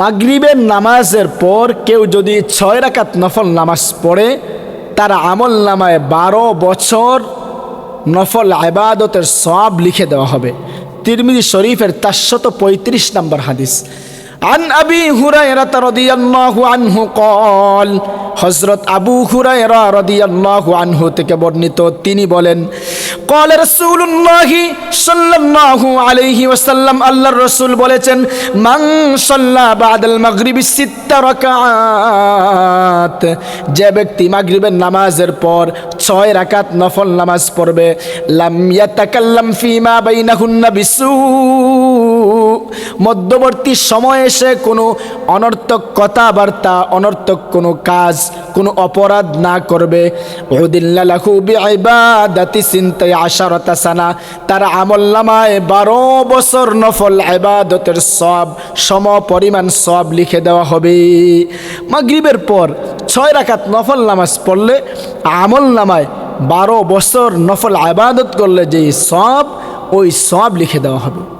মাগরিবের নামাজের পর কেউ যদি ছয় রাকাত নফল নামাজ পড়ে, তার আমল নামায় বারো বছর নফল আবাদতের সব লিখে দেওয়া হবে। তিরমিজি শরীফের চারশত পঁয়ত্রিশ নম্বর হাদিস। আন আবি হুরায়রা রাদিয়াল্লাহু আনহু কল হজরত আবু হুরায়রা রাদিয়াল্লাহু আনহু থেকে বর্ণিত তিনি বলেন قال رسول الله صلى الله عليه وسلم আল্লাহর রাসূল বলেছেন মান সাল্লা বাদাল মাগরিবি সিত্তা রাকাত যে ব্যক্তি মাগরিবের নামাজের পর ছয় রাকাত নফল নামাজ পড়বে লাম ইয়াতাকাল্লাম ফিমা বাইনাহুন্না বিসু মধ্যবর্তী সময়ে সে কোনো অনর্থক কথাবার্তা, অনর্থক কোনো কাজ, কোনো অপরাধ না করবে। সানা। তার আমলনামায় বারো বছর নফল ইবাদতের সব সম পরিমাণ সব লিখে দেওয়া হবে। মাগরিবের পর ছয় রাকাত নফল নামাজ পড়লে আমল নামায় বারো বছর নফল আবাদত করলে যেই সব ওই সব লিখে দেওয়া হবে।